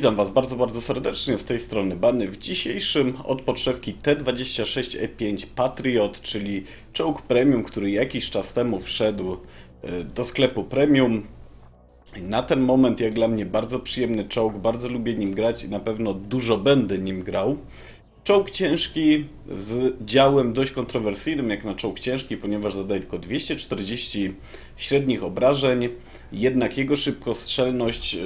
Witam Was bardzo, bardzo serdecznie z tej strony Bany. W dzisiejszym od podszewki T26E5 Patriot, czyli czołg premium, który jakiś czas temu wszedł e, do sklepu premium. Na ten moment, jak dla mnie, bardzo przyjemny czołg, bardzo lubię nim grać i na pewno dużo będę nim grał. Czołg ciężki z działem dość kontrowersyjnym jak na czołg ciężki, ponieważ zadaje tylko 240 średnich obrażeń, jednak jego szybkostrzelność yy,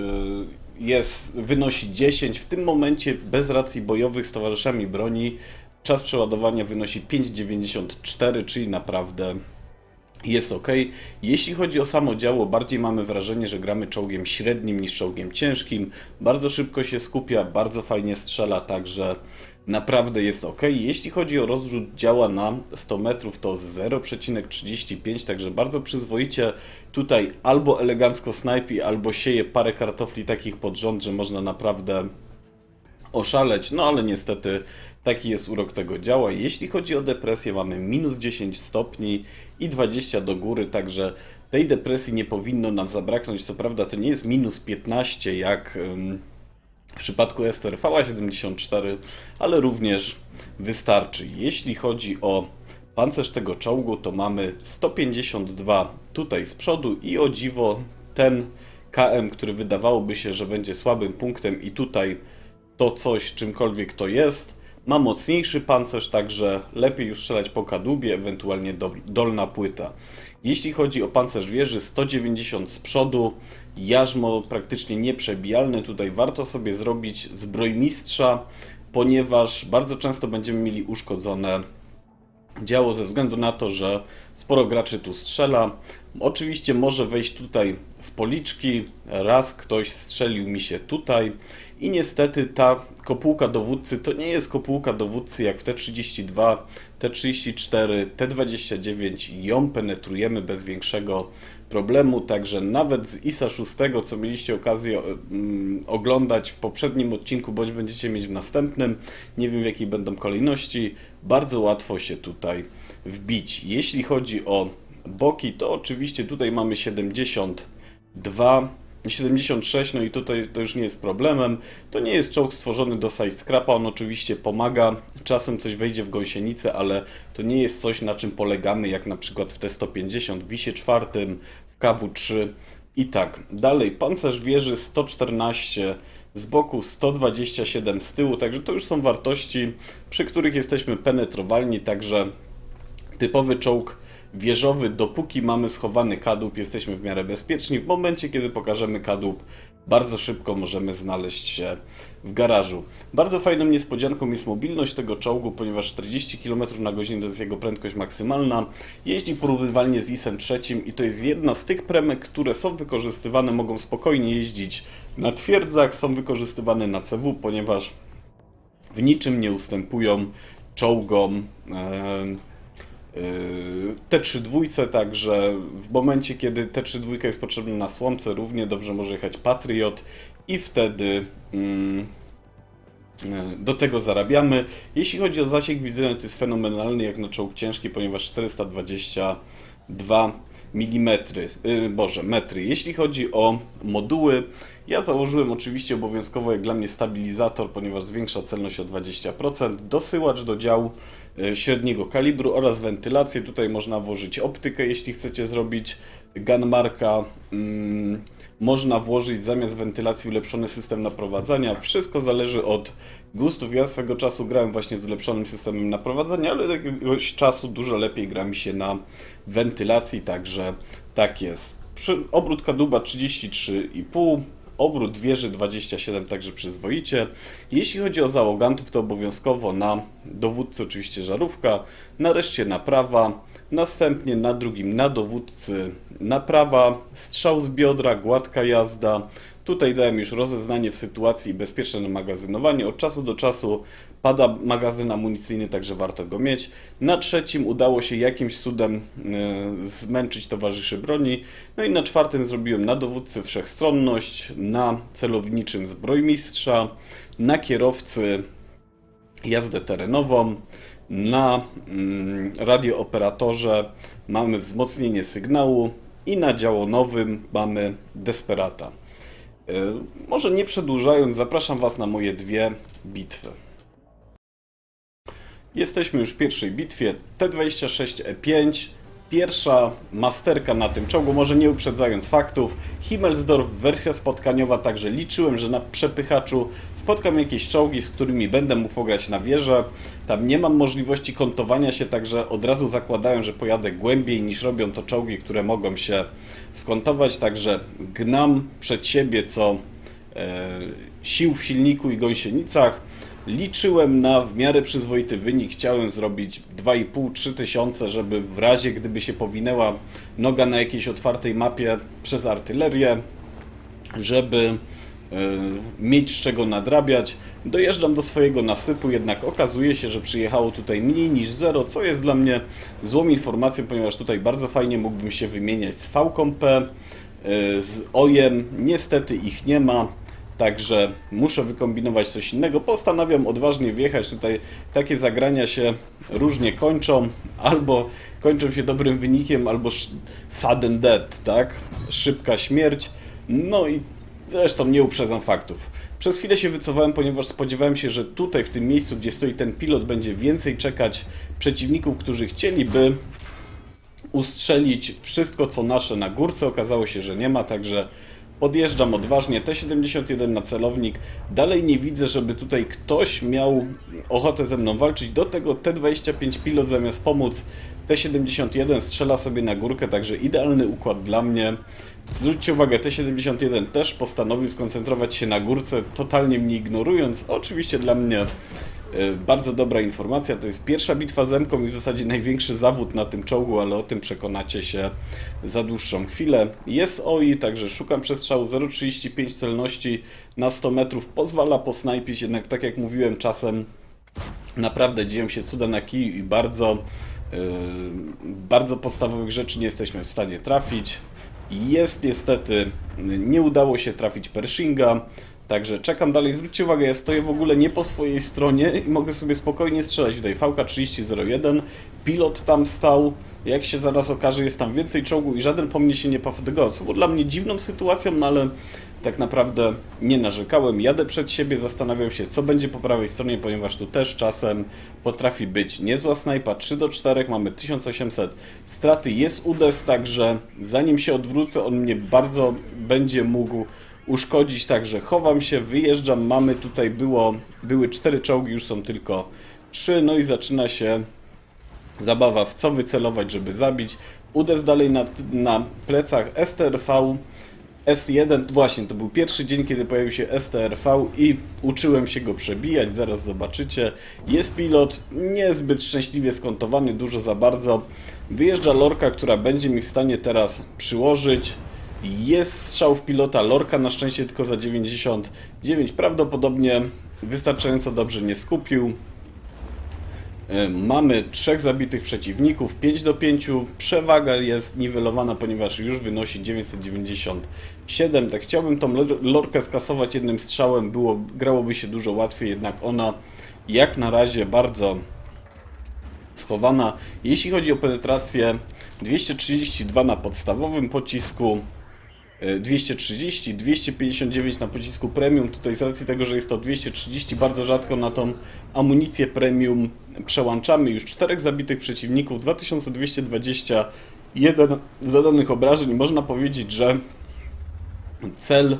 jest, wynosi 10. W tym momencie bez racji bojowych z towarzyszami broni czas przeładowania wynosi 5,94, czyli naprawdę jest ok. Jeśli chodzi o samo działo, bardziej mamy wrażenie, że gramy czołgiem średnim niż czołgiem ciężkim. Bardzo szybko się skupia, bardzo fajnie strzela, także naprawdę jest ok. Jeśli chodzi o rozrzut działa na 100 metrów, to 0,35, także bardzo przyzwoicie tutaj albo elegancko snajpi, albo sieje parę kartofli takich pod rząd, że można naprawdę oszaleć, no ale niestety taki jest urok tego działa. Jeśli chodzi o depresję, mamy minus 10 stopni i 20 do góry, także tej depresji nie powinno nam zabraknąć. Co prawda to nie jest minus 15 jak w przypadku STRV 74, ale również wystarczy. Jeśli chodzi o pancerz tego czołgu, to mamy 152 tutaj z przodu i o dziwo ten KM, który wydawałoby się, że będzie słabym punktem i tutaj to coś, czymkolwiek to jest, ma mocniejszy pancerz, także lepiej już strzelać po kadłubie, ewentualnie dol, dolna płyta. Jeśli chodzi o pancerz wieży, 190 z przodu, jarzmo praktycznie nieprzebijalne. Tutaj warto sobie zrobić zbrojmistrza, ponieważ bardzo często będziemy mieli uszkodzone działo ze względu na to, że sporo graczy tu strzela. Oczywiście może wejść tutaj w policzki. Raz ktoś strzelił mi się tutaj i niestety ta kopułka dowódcy to nie jest kopułka dowódcy jak w T32, T34, T29. Ją penetrujemy bez większego problemu, także nawet z ISA 6, co mieliście okazję mm, oglądać w poprzednim odcinku, bądź będziecie mieć w następnym, nie wiem w jakiej będą kolejności, bardzo łatwo się tutaj wbić. Jeśli chodzi o boki, to oczywiście tutaj mamy 72 76, no i tutaj to już nie jest problemem. To nie jest czołg stworzony do side scrapa, on oczywiście pomaga, czasem coś wejdzie w gąsienicę, ale to nie jest coś, na czym polegamy, jak na przykład w T150, w WISie 4, w KW3 i tak. Dalej, pancerz wieży 114 z boku, 127 z tyłu, także to już są wartości, przy których jesteśmy penetrowalni, także typowy czołg wieżowy, dopóki mamy schowany kadłub, jesteśmy w miarę bezpieczni. W momencie, kiedy pokażemy kadłub, bardzo szybko możemy znaleźć się w garażu. Bardzo fajną niespodzianką jest mobilność tego czołgu, ponieważ 40 km na godzinę to jest jego prędkość maksymalna. Jeździ porównywalnie z ISem trzecim i to jest jedna z tych premek, które są wykorzystywane, mogą spokojnie jeździć na twierdzach, są wykorzystywane na CW, ponieważ w niczym nie ustępują czołgom. E, T3 dwójce, także w momencie, kiedy T3 dwójka jest potrzebna na słomce, równie dobrze może jechać Patriot i wtedy mm, do tego zarabiamy. Jeśli chodzi o zasięg wizyjny, to jest fenomenalny jak na czołg ciężki, ponieważ 422 mm, yy, boże, metry. Jeśli chodzi o moduły, ja założyłem oczywiście obowiązkowo jak dla mnie stabilizator, ponieważ zwiększa celność o 20%, dosyłacz do działu średniego kalibru oraz wentylację. Tutaj można włożyć optykę, jeśli chcecie zrobić gunmarka. Mm, można włożyć zamiast wentylacji ulepszony system naprowadzania. Wszystko zależy od gustów. Ja swego czasu grałem właśnie z ulepszonym systemem naprowadzania, ale od jakiegoś czasu dużo lepiej gra mi się na wentylacji, także tak jest. Obrót kadłuba 33,5, obrót wieży 27, także przyzwoicie. Jeśli chodzi o załogantów, to obowiązkowo na dowódcy oczywiście żarówka, nareszcie naprawa, następnie na drugim na dowódcy naprawa, strzał z biodra, gładka jazda. Tutaj dałem już rozeznanie w sytuacji i bezpieczne magazynowanie. Od czasu do czasu pada magazyn amunicyjny, także warto go mieć. Na trzecim udało się jakimś cudem e, zmęczyć towarzyszy broni. No i na czwartym zrobiłem na dowódcy wszechstronność, na celowniczym zbrojmistrza, na kierowcy jazdę terenową, na mm, radiooperatorze mamy wzmocnienie sygnału i na działonowym mamy desperata. E, Może nie przedłużając, zapraszam Was na moje dwie bitwy. Jesteśmy już w pierwszej bitwie T26E5. Pierwsza masterka na tym czołgu, może nie uprzedzając faktów. Himmelsdorf, wersja spotkaniowa, także liczyłem, że na przepychaczu spotkam jakieś czołgi, z którymi będę mógł pograć na wieżę. Tam nie mam możliwości kontowania się, także od razu zakładałem, że pojadę głębiej niż robią to czołgi, które mogą się skontować. Także gnam przed siebie co e, sił w silniku i gąsienicach. Liczyłem na w miarę przyzwoity wynik. Chciałem zrobić 2,5-3 tysiące, żeby w razie gdyby się powinęła noga na jakiejś otwartej mapie przez artylerię, żeby e, mieć z czego nadrabiać. Dojeżdżam do swojego nasypu, jednak okazuje się, że przyjechało tutaj mniej niż zero, co jest dla mnie złą informacją, ponieważ tutaj bardzo fajnie mógłbym się wymieniać z V-P, e, z OJEM. Niestety ich nie ma. Także muszę wykombinować coś innego. Postanawiam odważnie wjechać. Tutaj takie zagrania się różnie kończą. Albo kończą się dobrym wynikiem, albo sudden death, tak? Szybka śmierć. No i zresztą nie uprzedzam faktów. Przez chwilę się wycofałem, ponieważ spodziewałem się, że tutaj, w tym miejscu, gdzie stoi ten pilot, będzie więcej czekać przeciwników, którzy chcieliby ustrzelić wszystko co nasze na górce. Okazało się, że nie ma, także podjeżdżam odważnie. T-71 na celownik. Dalej nie widzę, żeby tutaj ktoś miał ochotę ze mną walczyć. Do tego T-25 pilot zamiast pomóc T-71 strzela sobie na górkę, także idealny układ dla mnie. Zwróćcie uwagę, T-71 też postanowił skoncentrować się na górce, totalnie mnie ignorując. Oczywiście dla mnie bardzo dobra informacja. To jest pierwsza bitwa z Emką i w zasadzie największy zawód na tym czołgu, ale o tym przekonacie się za dłuższą chwilę. Jest OI, także szukam przestrzału 0,35 celności na 100 metrów. Pozwala posnajpić, jednak tak jak mówiłem, czasem naprawdę dzieją się cuda na kiju i bardzo, yy, bardzo podstawowych rzeczy nie jesteśmy w stanie trafić. Jest niestety, nie udało się trafić Pershinga, także czekam dalej. Zwróćcie uwagę, ja stoję w ogóle nie po swojej stronie i mogę sobie spokojnie strzelać. Tutaj VK3001, pilot tam stał, jak się zaraz okaże, jest tam więcej czołgu i żaden po mnie się nie pofatygował. Co było dla mnie dziwną sytuacją, no ale tak naprawdę nie narzekałem. Jadę przed siebie, zastanawiam się, co będzie po prawej stronie, ponieważ tu też czasem potrafi być niezła snajpa. 3 do 4, mamy 1800 straty. Jest udes, także zanim się odwrócę, on mnie bardzo będzie mógł uszkodzić, także chowam się, wyjeżdżam. Mamy tutaj było, były 4 czołgi, już są tylko 3, no i zaczyna się zabawa w co wycelować, żeby zabić. Udes dalej na, na plecach STRV S1, właśnie to był pierwszy dzień, kiedy pojawił się STRV i uczyłem się go przebijać, zaraz zobaczycie. Jest pilot niezbyt szczęśliwie skontowany, dużo za bardzo. Wyjeżdża lorka, która będzie mi w stanie teraz przyłożyć. Jest strzał w pilota, lorka na szczęście tylko za 99, prawdopodobnie wystarczająco dobrze nie skupił. E, Mamy trzech zabitych przeciwników, 5 do 5. Przewaga jest niwelowana, ponieważ już wynosi 997. Tak chciałbym tą lor- lorkę skasować jednym strzałem, było, grałoby się dużo łatwiej, jednak ona jak na razie bardzo schowana. Jeśli chodzi o penetrację, 232 na podstawowym pocisku, 230, 259 na pocisku premium. Tutaj z racji tego, że jest to 230, bardzo rzadko na tą amunicję premium przełączamy. Już czterech zabitych przeciwników, 2221 zadanych obrażeń. Można powiedzieć, że cel e,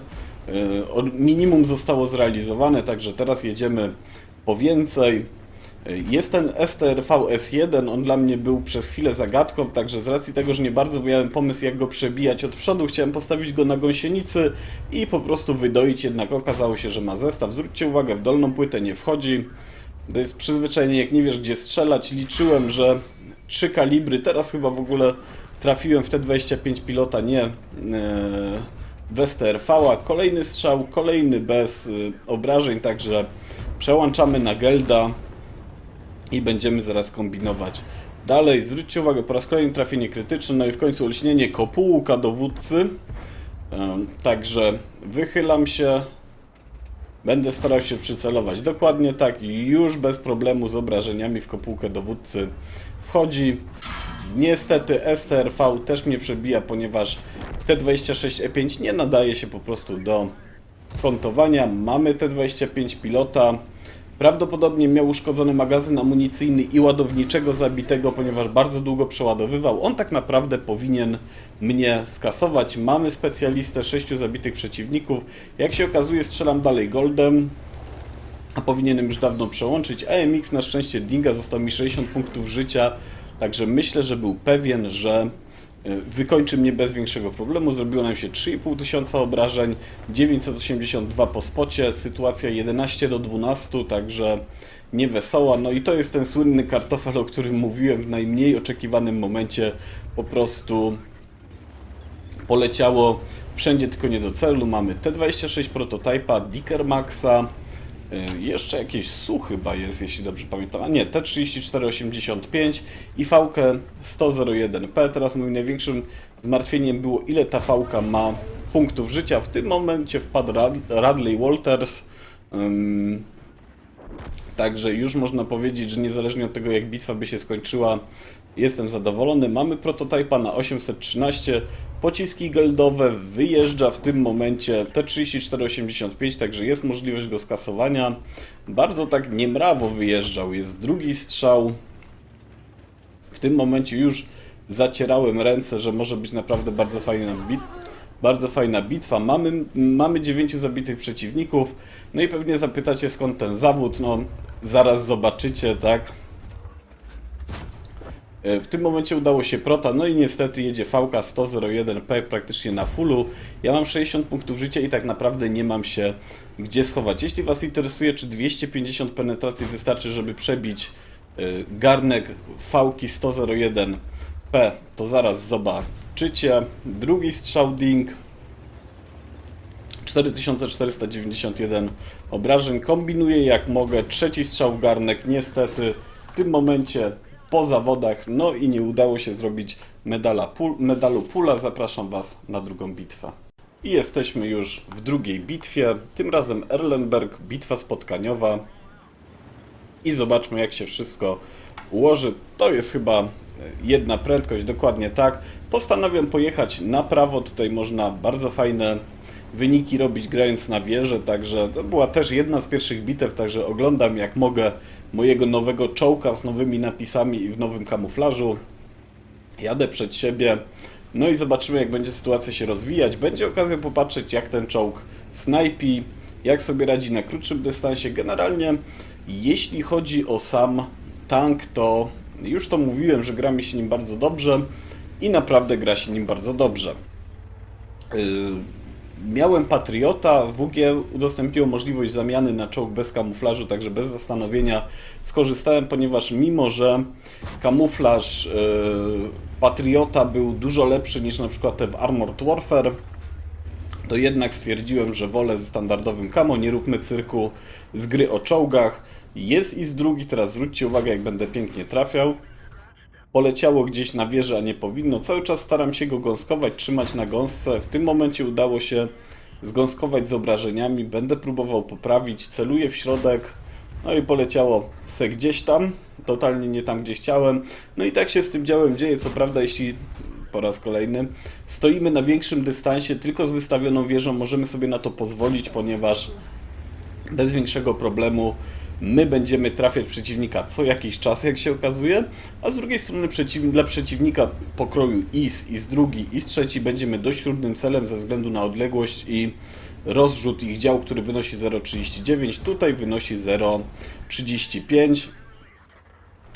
minimum zostało zrealizowane, także teraz jedziemy po więcej. E, Jest ten STRV S1, on dla mnie był przez chwilę zagadką, także z racji tego, że nie bardzo miałem pomysł jak go przebijać od przodu, chciałem postawić go na gąsienicy i po prostu wydoić, jednak okazało się, że ma zestaw. Zwróćcie uwagę, w dolną płytę nie wchodzi. To jest przyzwyczajenie, jak nie wiesz gdzie strzelać. Liczyłem, że trzy kalibry, teraz chyba w ogóle trafiłem w T25 pilota, nie e, w STRV-a. Kolejny strzał, kolejny bez y, obrażeń, także przełączamy na Gelda i będziemy zaraz kombinować. Dalej, zwróćcie uwagę, po raz kolejny trafienie krytyczne, no i w końcu olśnienie kopułka dowódcy. Także wychylam się, Będę starał się przycelować dokładnie tak i już bez problemu z obrażeniami w kopułkę dowódcy wchodzi. Niestety STRV też mnie przebija, ponieważ T26E5 nie nadaje się po prostu do kontowania. Mamy T-25 pilota. Prawdopodobnie miał uszkodzony magazyn amunicyjny i ładowniczego zabitego, ponieważ bardzo długo przeładowywał. On tak naprawdę powinien mnie skasować. Mamy specjalistę, sześciu zabitych przeciwników. Jak się okazuje, strzelam dalej goldem. A powinienem już dawno przełączyć. AMX na szczęście Dinga został mi 60 punktów życia, także myślę, że był pewien, że wykończy mnie bez większego problemu. Zrobiło nam się 3,5 tysiąca obrażeń, 982 po spocie, sytuacja 11 do 12, także niewesoła. No i to jest ten słynny kartofel, o którym mówiłem w najmniej oczekiwanym momencie. Po prostu poleciało wszędzie tylko nie do celu. Mamy T26 prototypa, Dicker Maxa, y, jeszcze jakieś SU chyba jest, jeśli dobrze pamiętam. A nie, T3485 i VK 101P. Teraz moim największym zmartwieniem było, ile ta VK ma punktów życia. W tym momencie wpadł Rad- Radley Walters. Ym, Także już można powiedzieć, że niezależnie od tego jak bitwa by się skończyła, jestem zadowolony. Mamy prototypa na 813, pociski geldowe, wyjeżdża w tym momencie T3485, także jest możliwość go skasowania. Bardzo tak niemrawo wyjeżdżał, jest drugi strzał. W tym momencie już zacierałem ręce, że może być naprawdę bardzo fajna bit bardzo fajna bitwa. Mamy, mamy 9 zabitych przeciwników. No i pewnie zapytacie skąd ten zawód. No, zaraz zobaczycie, tak? E, W tym momencie udało się Prota, no i niestety jedzie VK 101P praktycznie na fullu. Ja mam 60 punktów życia i tak naprawdę nie mam się gdzie schować. Jeśli Was interesuje, czy 250 penetracji wystarczy, żeby przebić e, garnek VK 101P, to zaraz zobaczycie. Drugi strzał Ding. 4491 obrażeń. Kombinuję jak mogę. Trzeci strzał w garnek. Niestety w tym momencie po zawodach. No i nie udało się zrobić medala medalu pula. Zapraszam Was na drugą bitwę. I jesteśmy już w drugiej bitwie. Tym razem Erlenberg, bitwa spotkaniowa. I zobaczmy jak się wszystko ułoży. To jest chyba jedna prędkość, dokładnie tak. Postanawiam pojechać na prawo. Tutaj można bardzo fajne wyniki robić grając na wieżę, także to była też jedna z pierwszych bitew, także oglądam jak mogę mojego nowego czołka z nowymi napisami i w nowym kamuflażu. Jadę przed siebie, no i zobaczymy jak będzie sytuacja się rozwijać. Będzie okazja popatrzeć jak ten czołg snajpi, jak sobie radzi na krótszym dystansie. Generalnie jeśli chodzi o sam tank, to już to mówiłem, że gra mi się nim bardzo dobrze i naprawdę gra się nim bardzo dobrze. Yy, Miałem Patriota, WG udostępniło możliwość zamiany na czołg bez kamuflażu, także bez zastanowienia skorzystałem, ponieważ mimo, że kamuflaż yy, Patriota był dużo lepszy niż na przykład te w Armored Warfare, to jednak stwierdziłem, że wolę ze standardowym kamo, nie róbmy cyrku z gry o czołgach. Jest i z drugi, teraz zwróćcie uwagę jak będę pięknie trafiał poleciało gdzieś na wieżę, a nie powinno. Cały czas staram się go gąskować, trzymać na gąsce. W tym momencie udało się zgąskować z obrażeniami. Będę próbował poprawić. Celuję w środek. No i poleciało se gdzieś tam. Totalnie nie tam, gdzie chciałem. No i tak się z tym działem dzieje. Co prawda, jeśli po raz kolejny stoimy na większym dystansie, tylko z wystawioną wieżą, możemy sobie na to pozwolić, ponieważ bez większego problemu my będziemy trafiać przeciwnika co jakiś czas, jak się okazuje, a z drugiej strony dla przeciwnika pokroju IS, IS drugi, IS trzeci będziemy dość trudnym celem ze względu na odległość i rozrzut ich dział, który wynosi 0,39, tutaj wynosi 0,35.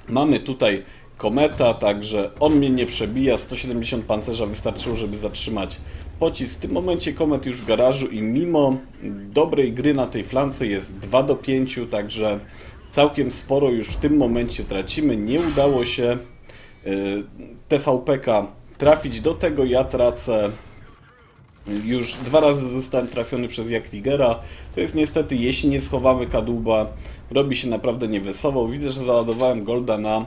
Mamy tutaj kometa, także on mnie nie przebija, 170 pancerza wystarczyło, żeby zatrzymać pocisk. W tym momencie komet już w garażu i mimo dobrej gry na tej flance jest 2 do 5, także całkiem sporo już w tym momencie tracimy. Nie udało się y, TVPK trafić do tego, ja tracę już dwa razy zostałem trafiony przez Jakligera. To jest niestety, jeśli nie schowamy kadłuba, robi się naprawdę niewesoło. Widzę, że załadowałem Golda na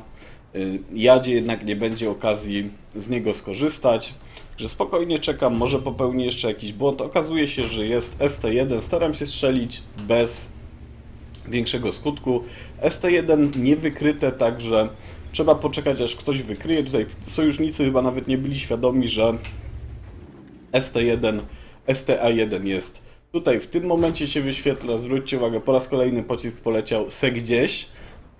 y, jadzie, jednak nie będzie okazji z niego skorzystać. Że spokojnie czekam, może popełnię jeszcze jakiś błąd. Okazuje się, że jest ST1. Staram się strzelić bez większego skutku. ST1 niewykryte, także trzeba poczekać aż ktoś wykryje. Tutaj sojusznicy chyba nawet nie byli świadomi, że ST1, STA1 jest Tutaj w tym momencie się wyświetla, zwróćcie uwagę, po raz kolejny pocisk poleciał se gdzieś.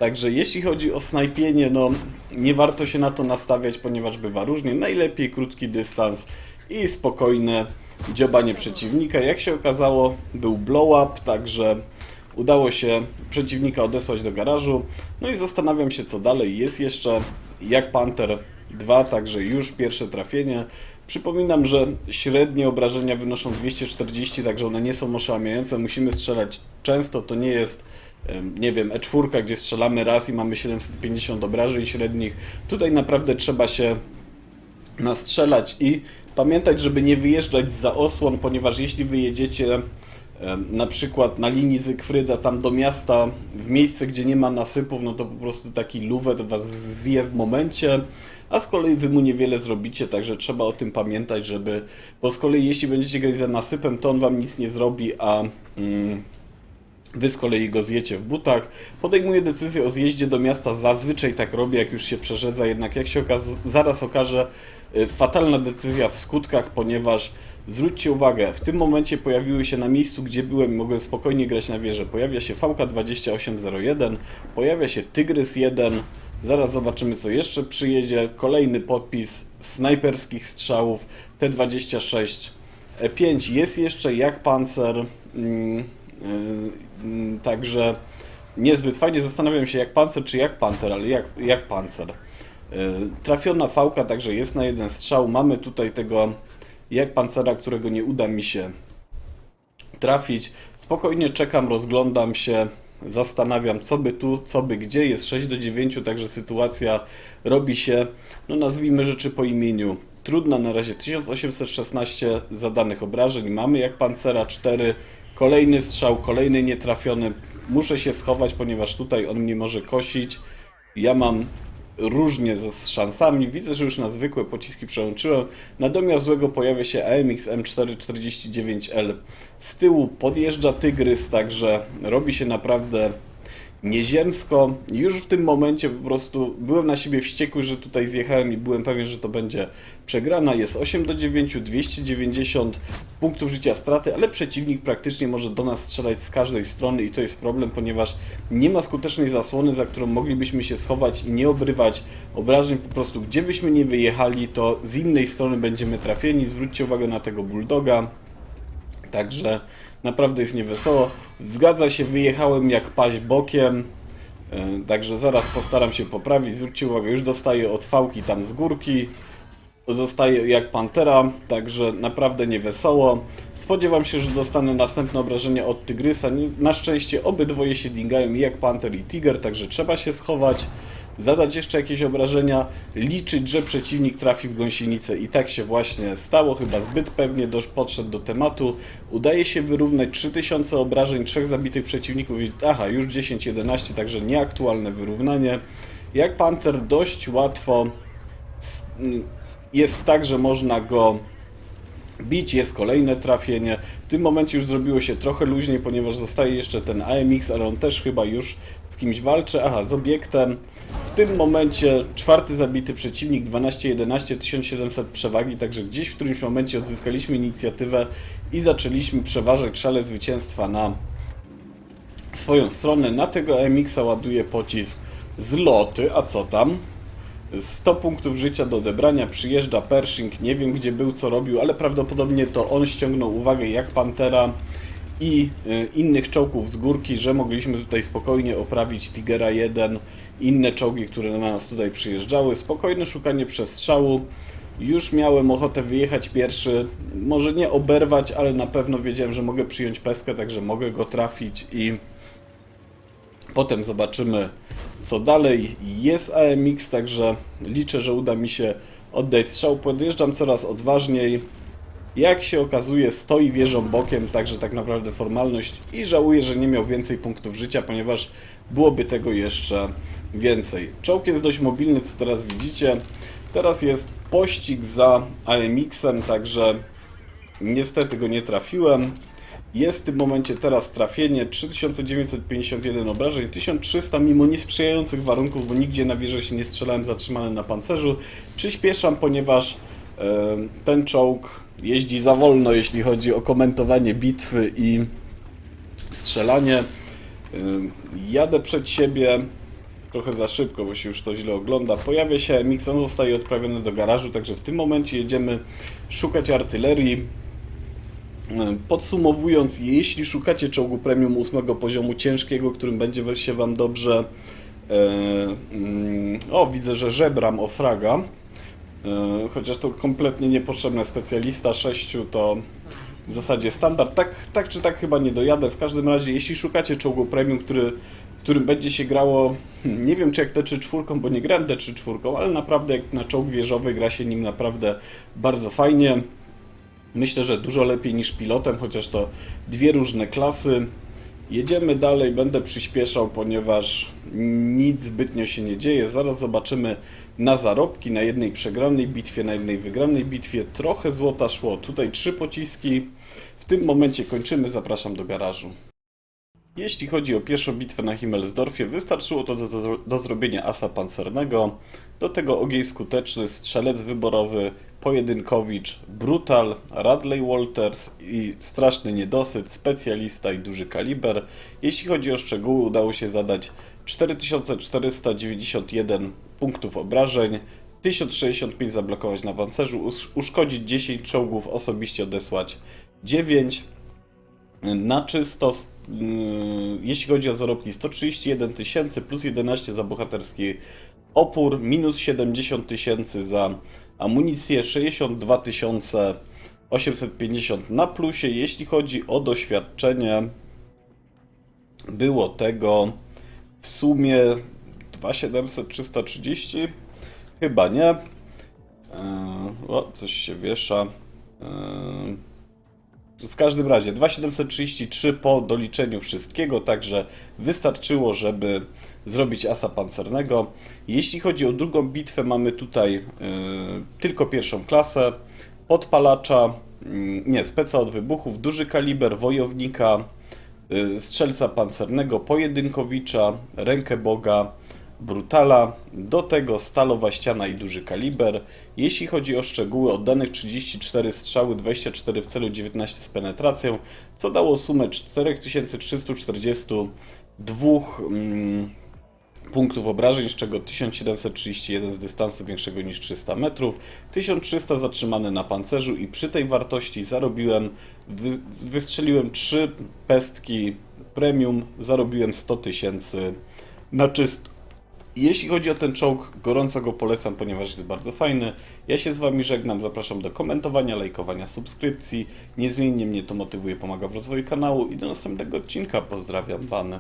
Także jeśli chodzi o snajpienie, no nie warto się na to nastawiać, ponieważ bywa różnie. Najlepiej krótki dystans i spokojne dziobanie przeciwnika. Jak się okazało, był blow up, także udało się przeciwnika odesłać do garażu. No i zastanawiam się co dalej. Jest jeszcze jak Panther 2, także już pierwsze trafienie. Przypominam, że średnie obrażenia wynoszą 240, także one nie są oszałamiające. Musimy strzelać często, to nie jest nie wiem, E4, gdzie strzelamy raz i mamy 750 obrażeń średnich. Tutaj naprawdę trzeba się nastrzelać i pamiętać, żeby nie wyjeżdżać za osłon, ponieważ jeśli wyjedziecie na przykład na linii Zygfryda tam do miasta, w miejsce, gdzie nie ma nasypów, no to po prostu taki luwet was zje w momencie, a z kolei wy mu niewiele zrobicie, także trzeba o tym pamiętać, żeby, bo z kolei jeśli będziecie grać za nasypem, to on wam nic nie zrobi, a mm, Wy z kolei go zjecie w butach. Podejmuję decyzję o zjeździe do miasta. Zazwyczaj tak robię, jak już się przerzedza, jednak jak się zaraz okaże, y, fatalna decyzja w skutkach, ponieważ zwróćcie uwagę, w tym momencie pojawiły się na miejscu, gdzie byłem i mogłem spokojnie grać na wieżę. Pojawia się VK2801, pojawia się Tygrys 1. Zaraz zobaczymy, co jeszcze przyjedzie. Kolejny podpis snajperskich strzałów T26. E5 jest jeszcze jak pancer. Mm, y, mm, Także niezbyt fajnie. Zastanawiam się jak pancer czy jak panter, ale jak, jak pancer. Y, Trafiona fałka, także jest na jeden strzał. Mamy tutaj tego jak pancera, którego nie uda mi się trafić. Spokojnie czekam, rozglądam się, zastanawiam, co by tu, co by gdzie. Jest 6 do 9, także sytuacja robi się, no nazwijmy rzeczy po imieniu. Trudna na razie 1816 zadanych obrażeń. Mamy jak pancera 4. Kolejny strzał, kolejny nietrafiony. Muszę się schować, ponieważ tutaj on mnie może kosić. Ja mam różnie z szansami. Widzę, że już na zwykłe pociski przełączyłem. Na domiar złego pojawia się AMX M449L. Z tyłu podjeżdża Tygrys, także robi się naprawdę nieziemsko. Już w tym momencie po prostu byłem na siebie wściekły, że tutaj zjechałem i byłem pewien, że to będzie przegrana. Jest 8 do 9, 290 punktów życia straty, ale przeciwnik praktycznie może do nas strzelać z każdej strony i to jest problem, ponieważ nie ma skutecznej zasłony, za którą moglibyśmy się schować i nie obrywać obrażeń. Po prostu gdzie byśmy nie wyjechali, to z innej strony będziemy trafieni. Zwróćcie uwagę na tego bulldoga. Także naprawdę jest niewesoło. Zgadza się, wyjechałem jak paść bokiem. e, Także zaraz postaram się poprawić. Zwróćcie uwagę, już dostaję od fałki tam z górki. Dostaję jak pantera, także naprawdę niewesoło. Spodziewam się, że dostanę następne obrażenia od tygrysa. Na szczęście obydwoje się dingają jak panter i tiger, także trzeba się schować. Zadać jeszcze jakieś obrażenia, liczyć, że przeciwnik trafi w gąsienicę i tak się właśnie stało, chyba zbyt pewnie dość podszedł do tematu. Udaje się wyrównać 3000 obrażeń, trzech zabitych przeciwników i aha, już 10-11, także nieaktualne wyrównanie. Jak Panther dość łatwo jest tak, że można go bić, jest kolejne trafienie. W tym momencie już zrobiło się trochę luźniej, ponieważ zostaje jeszcze ten AMX, ale on też chyba już z kimś walczy. Aha, z obiektem. W tym momencie czwarty zabity przeciwnik, 12-11, 1700 przewagi, także gdzieś w którymś momencie odzyskaliśmy inicjatywę i zaczęliśmy przeważać szale zwycięstwa na swoją stronę. Na tego AMX-a ładuje pocisk z loty, a co tam? 100 punktów życia do odebrania, przyjeżdża Pershing, nie wiem gdzie był, co robił, ale prawdopodobnie to on ściągnął uwagę jak Pantera i y, innych czołgów z górki, że mogliśmy tutaj spokojnie oprawić Tigera 1, inne czołgi, które na nas tutaj przyjeżdżały. Spokojne szukanie przestrzału. Już miałem ochotę wyjechać pierwszy, może nie oberwać, ale na pewno wiedziałem, że mogę przyjąć peskę, także mogę go trafić i Potem zobaczymy, co dalej. Jest AMX, także liczę, że uda mi się oddać strzał. Podjeżdżam coraz odważniej. Jak się okazuje, stoi wieżą bokiem, także tak naprawdę formalność i żałuję, że nie miał więcej punktów życia, ponieważ byłoby tego jeszcze więcej. Czołg jest dość mobilny, co teraz widzicie. Teraz jest pościg za AMX-em, także niestety go nie trafiłem. Jest w tym momencie teraz trafienie 3951 obrażeń, 1300 mimo niesprzyjających warunków, bo nigdzie na wieżę się nie strzelałem zatrzymany na pancerzu. Przyspieszam, ponieważ ten czołg jeździ za wolno, jeśli chodzi o komentowanie bitwy i strzelanie. Jadę przed siebie trochę za szybko, bo się już to źle ogląda. Pojawia się MX, on zostaje odprawiony do garażu, także w tym momencie jedziemy szukać artylerii. Ym, Podsumowując, jeśli szukacie czołgu premium 8 poziomu ciężkiego, którym będzie się Wam dobrze. e, mm, O, widzę, że żebram o fraga. E, Chociaż to kompletnie niepotrzebne. Specjalista 6 to w zasadzie standard. Tak, tak czy tak chyba nie dojadę. W każdym razie, jeśli szukacie czołgu premium, który, którym będzie się grało, hmm, nie wiem czy jak T3-4, bo nie grałem T3-4, ale naprawdę jak na czołg wieżowy gra się nim naprawdę bardzo fajnie. Myślę, że dużo lepiej niż pilotem, chociaż to dwie różne klasy. Jedziemy dalej, będę przyspieszał, ponieważ nic zbytnio się nie dzieje. Zaraz zobaczymy na zarobki, na jednej przegranej bitwie, na jednej wygranej bitwie. Trochę złota szło. Tutaj trzy pociski. W tym momencie kończymy, zapraszam do garażu. Jeśli chodzi o pierwszą bitwę na Himmelsdorfie, wystarczyło to do, do, do zrobienia asa pancernego. Do tego ogień skuteczny, strzelec wyborowy, pojedynkowicz, brutal, Radley Walters i straszny niedosyt, specjalista i duży kaliber. Jeśli chodzi o szczegóły, udało się zadać 4491 punktów obrażeń, 1065 zablokować na pancerzu, usz- uszkodzić 10 czołgów, osobiście odesłać 9. Na czysto, yy, jeśli chodzi o zarobki, 131 tysięcy plus 11 za bohaterski opór, minus 70 tysięcy za amunicję, 62 tysiące 850 na plusie. Jeśli chodzi o doświadczenie, było tego w sumie 2700 330? Chyba nie. Eee, o, coś się wiesza. Eee, w każdym razie 2733 po doliczeniu wszystkiego, także wystarczyło, żeby zrobić asa pancernego. Jeśli chodzi o drugą bitwę, mamy tutaj y, tylko pierwszą klasę, podpalacza, y, nie, speca od wybuchów, duży kaliber, wojownika, y, strzelca pancernego, pojedynkowicza, rękę boga, brutala, do tego stalowa ściana i duży kaliber. Jeśli chodzi o szczegóły, oddanych 34 strzały, 24 w celu, 19 z penetracją, co dało sumę 4342 mm, punktów obrażeń, z czego 1731 z dystansu większego niż 300 metrów, 1300 zatrzymane na pancerzu i przy tej wartości zarobiłem, wy, wystrzeliłem 3 pestki premium, zarobiłem 100 tysięcy na czysto. Jeśli chodzi o ten czołg, gorąco go polecam, ponieważ jest bardzo fajny. Ja się z Wami żegnam, zapraszam do komentowania, lajkowania, subskrypcji. Niezmiennie mnie to motywuje, pomaga w rozwoju kanału i do następnego odcinka. Pozdrawiam, Bany.